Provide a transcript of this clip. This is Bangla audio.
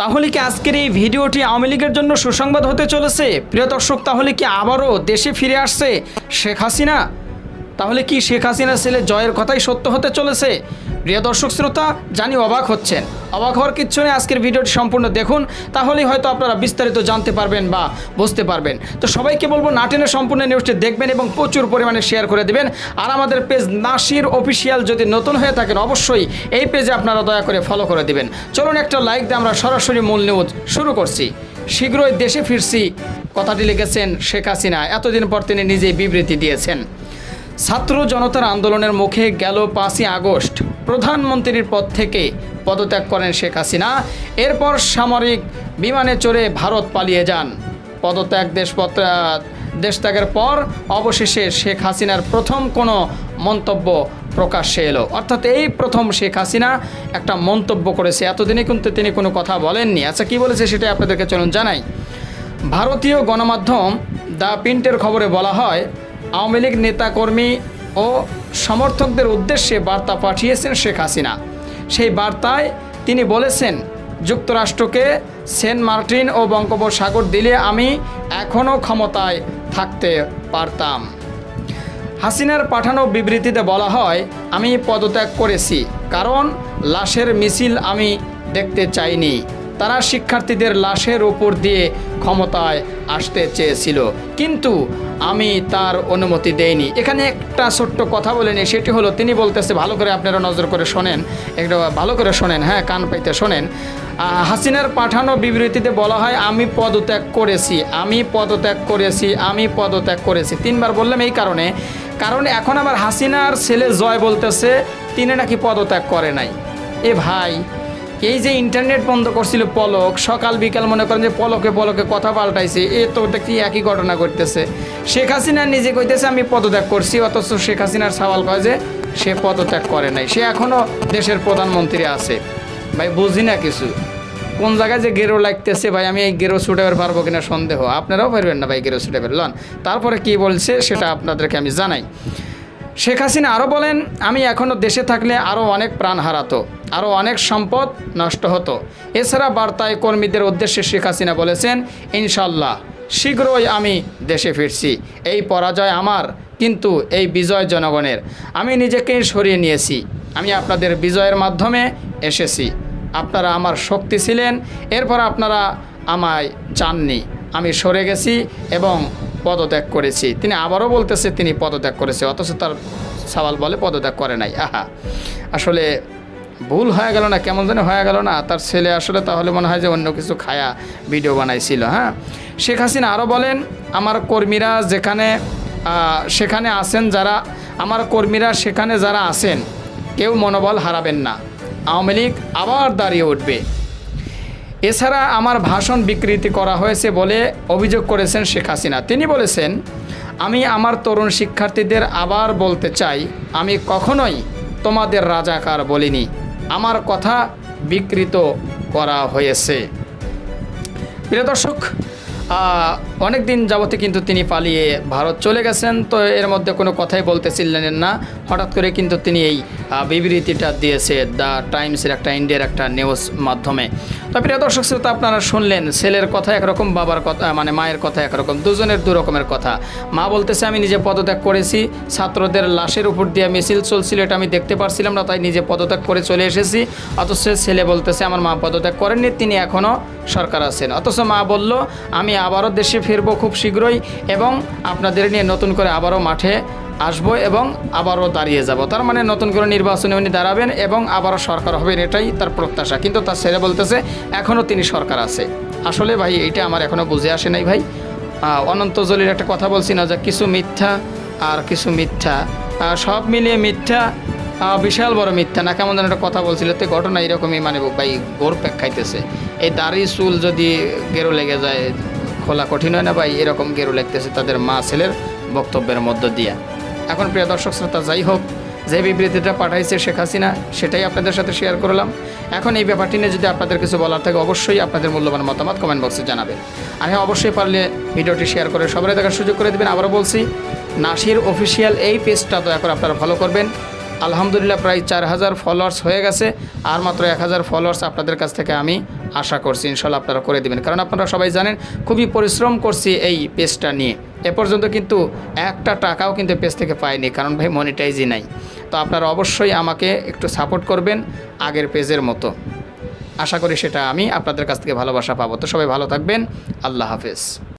তাহলে কি আজকের এই ভিডিওটি আওয়ামী লীগের জন্য সুসংবাদ হতে চলেছে? প্রিয় দর্শক, তাহলে কি আবারও দেশে ফিরে আসছে শেখ হাসিনা? তাহলে কি শেখ হাসিনা ছেলে জয়ের কথাই সত্য হতে চলেছে? প্রিয় দর্শক শ্রোতা, জানি অবাক হচ্ছেন। অবাক হওয়ার কিচ্ছু নেই, আজকের ভিডিওটি সম্পূর্ণ দেখুন। তাহলেই হয়তো আপনারা বিস্তারিত জানতে পারবেন বা বুঝতে পারবেন। তো সবাইকে বলব নাটেনের সম্পূর্ণ নিউজটি দেখবেন এবং প্রচুর পরিমাণে শেয়ার করে দেবেন। আর আমাদের পেজ নাসির অফিসিয়াল যদি নতুন হয়ে থাকেন, অবশ্যই এই পেজে আপনারা দয়া করে ফলো করে দেবেন। চলুন একটা লাইক দিয়ে আমরা সরাসরি মূল নিউজ শুরু করছি। শীঘ্রই দেশে ফিরছি। কথাটি লিখেছেন শেখ হাসিনা। এতদিন পর তিনি নিজেই বিবৃতি দিয়েছেন। ছাত্র জনতার আন্দোলনের মুখে গেল পাঁচই আগস্ট। প্রধানমন্ত্রীর পদ থেকে পদত্যাগ করেন শেখ হাসিনা। এরপর সামরিক বিমানে চড়ে ভারত পালিয়ে যান। পদত্যাগ দেশপত্র দেশত্যাগের পর অবশেষে শেখ হাসিনার প্রথম কোনো মন্তব্য প্রকাশ্যে এলো। অর্থাৎ এই প্রথম শেখ হাসিনা একটা মন্তব্য করেছে। এতদিনে কিন্তু তিনি কোনো কথা বলেননি। আচ্ছা কি বলেছে সেটা আপনাদেরকে চলুন জানাই। ভারতীয় গণমাধ্যম দ্য প্রিন্টের খবরে বলা হয় আওয়ামী লীগ নেতাকর্মী ও সমর্থকদের উদ্দেশ্যে বার্তা পাঠিয়েছেন শেখ হাসিনা। সেই বার্তায় তিনি বলেছেন, যুক্তরাষ্ট্রকে সেন্ট মার্টিন ও বঙ্গোপসাগর দিলে আমি এখনও ক্ষমতায় থাকতে পারতাম। হাসিনার পাঠানো বিবৃতিতে বলা হয়, আমি পদত্যাগ করেছি, কারণ লাশের মিছিল আমি দেখতে চাইনি। তারা শিক্ষার্থীদের লাশের ওপর দিয়ে ক্ষমতায় আসতে চেয়েছিল। কিন্তু আমি তার অনুমতি দেইনি। এখানে একটা ছোট্ট কথা বলেনি সেটি হলো, তিনি বলতেছে, ভালো করে আপনারা নজর করে শোনেন, একটু ভালো করে শোনেন হ্যাঁ কান পাইতে শোনেন। হাসিনার পাঠানো বিবৃতিতে বলা হয়, আমি পদত্যাগ করেছি, আমি পদত্যাগ করেছি, আমি পদত্যাগ করেছি। তিনবার বললাম এই কারণে, কারণ এখন আবার হাসিনার ছেলে জয় বলতেছে, তিনি নাকি পদত্যাগ করে নাই। এ ভাই এই যে ইন্টারনেট বন্ধ করছিল পলক, সকাল বিকাল মনে করেন যে পলকে পলকে কথা পাল্টাইছে, এ তো দেখি একই ঘটনা করতেছে শেখ হাসিনা নিজে কইতেছে, আমি পদত্যাগ করছি অথচ শেখ হাসিনার সওয়াল কয় যে, সে পদত্যাগ করে নাই সে এখনও দেশের প্রধানমন্ত্রী আছে। ভাই, বুঝি না কিছু। কোন জায়গায় যে গেরো লাগতেছে, ভাই, আমি এই গেরো ছুটাবার পারব কিনা সন্দেহ। আপনারাও পারবেন না ভাই গেরো ছুটাবার লন, তারপরে কি বলছে, সেটা আপনাদেরকে আমি জানাই। শেখ হাসিনা আরও বলেন, আমি এখনও দেশে থাকলে আরও অনেক প্রাণ হারাতো, আরও অনেক সম্পদ নষ্ট হতো। এছাড়া বার্তায় কর্মীদের উদ্দেশ্যে শেখ হাসিনা বলেছেন, ইনশাল্লাহ, শীঘ্রই আমি দেশে ফিরছি, এই পরাজয় আমার, কিন্তু এই বিজয় জনগণের। আমি নিজেকেই সরিয়ে নিয়েছি, আমি আপনাদের বিজয়ের মাধ্যমে এসেছি। আপনারা আমার শক্তি ছিলেন, এরপর আপনারা আমায় চাননি। আমি সরে গেছি এবং পদত্যাগ করেছি। তিনি আবারও বলতেছে তিনি পদত্যাগ করেছে, অথচ তার সওয়াল বলে পদত্যাগ করে নাই। আহা, আসলে ভুল হয়ে গেল না, কেমন যেন হয়ে গেল না। তার ছেলে আসলে তাহলে মনে হয় যে অন্য কিছু খায়া ভিডিও বানাইছিল হ্যাঁ? শেখ হাসিনা আরও বলেন, আমার কর্মীরা যেখানে সেখানে আছেন যারা, আমার কর্মীরা সেখানে যারা আছেন, কেউ মনোবল হারাবেন না। আওয়ামী লীগ আবার দাঁড়িয়ে উঠবে। এছাড়া আমার ভাষণ বিকৃতি করা হয়েছে বলে অভিযোগ করেছেন শেখ হাসিনা। তিনি বলেছেন, আমি আমার তরুণ শিক্ষার্থীদের আবার বলতে চাই, আমি কখনোই তোমাদের রাজাকার বলিনি। আমার কথা বিকৃত করা হয়েছে। প্রিয় দর্শক অনেক দিন যাবতে কিন্তু তিনি পালিয়ে ভারত চলে গেছেন, তো এর মধ্যে কোনো কথাই বলতেছিলেন না। হঠাৎ করে কিন্তু তিনি এই বিবৃতিটা দিয়েছে দ্য টাইমসের একটা, ইন্ডিয়ার একটা নিউজ মাধ্যমে। তো প্রিয় দর্শক শ্রোতা, আপনারা শুনলেন, ছেলের কথা একরকম, বাবার কথা মানে মায়ের কথা একরকম, দুজনের দু রকমের কথা। মা বলতেছে, আমি নিজে পদত্যাগ করেছি, ছাত্রদের লাশের উপর দিয়ে মিছিল চলছিল, এটা আমি দেখতে পারছিলাম না, তাই নিজে পদত্যাগ করে চলে এসেছি। অথচ ছেলে বলতেছে, আমার মা পদত্যাগ করেননি, তিনি এখনও সরকার আছেন। অথচ মা বলল, আমি আবারও দেশে ফিরবো খুব শীঘ্রই এবং আপনাদের নিয়ে নতুন করে আবারও মাঠে আসব এবং আবারও দাঁড়িয়ে যাব। তার মানে নতুন করে নির্বাচনে উনি দাঁড়াবেন এবং আবারও সরকার হবেন এটাই তার প্রত্যাশা। কিন্তু তার ছেলে বলতেছে, এখনও তিনি সরকার আছে। আসলে ভাই, এইটা আমার এখনও বুঝে আসে নাই ভাই। অনন্ত জলির একটা কথা বলছি না যে কিছু মিথ্যা আর কিছু মিথ্যা। সব মিলিয়ে মিথ্যা বিশাল বড় মিথ্যা। না, কেমন যেন একটা কথা বলছিল, তো ঘটনা এরকমই মানে ভাই, গোর প্যাক খাইতেছে। এই দাড়ি চুল যদি গেরো লেগে যায় খোলা কঠিন হয় না ভাই, এরকম গেরু লাগতেছে তাদের মা ছেলের বক্তব্যের মধ্য দিয়ে। এখন প্রিয় দর্শক শ্রোতা, যাই হোক, যে বিবৃতিটা পাঠাইছে শেখ হাসিনা, সেটাই আপনাদের সাথে শেয়ার করলাম। এখন এই ব্যাপারটি নিয়ে যদি আপনাদের কিছু বলার থাকে, অবশ্যই আপনাদের মূল্যবান মতামত কমেন্ট বক্সে জানাবেন। আর হ্যাঁ অবশ্যই পারলে ভিডিওটি শেয়ার করে সবাই দেখার সুযোগ করে দেবেন। আবারও বলছি, নাসির অফিসিয়াল এই পেজটা দয়া করে আপনারা ফলো করবেন। আলহামদুলিল্লাহ প্রায় চার হাজার ফলোয়ার্স হয়ে গেছে, আর মাত্র এক হাজার ফলোয়ার্স আপনাদের কাছ থেকে আমি আশা করছি ইনশাল্লাহ আপনারা করে দেবেন। কারণ আপনারা সবাই জানেন, খুবই পরিশ্রম করছি এই পেজটা নিয়ে। এ পর্যন্ত কিন্তু একটা টাকাও কিন্তু পেজ থেকে পাইনি, কারণ ভাই মনিটাইজই নাই। তো আপনারা অবশ্যই আমাকে একটু সাপোর্ট করবেন আগের পেজের মতো। আশা করি সেটা আমি আপনাদের কাছ থেকে ভালোবাসা পাবো। তো সবাই ভালো থাকবেন, আল্লাহ হাফেজ।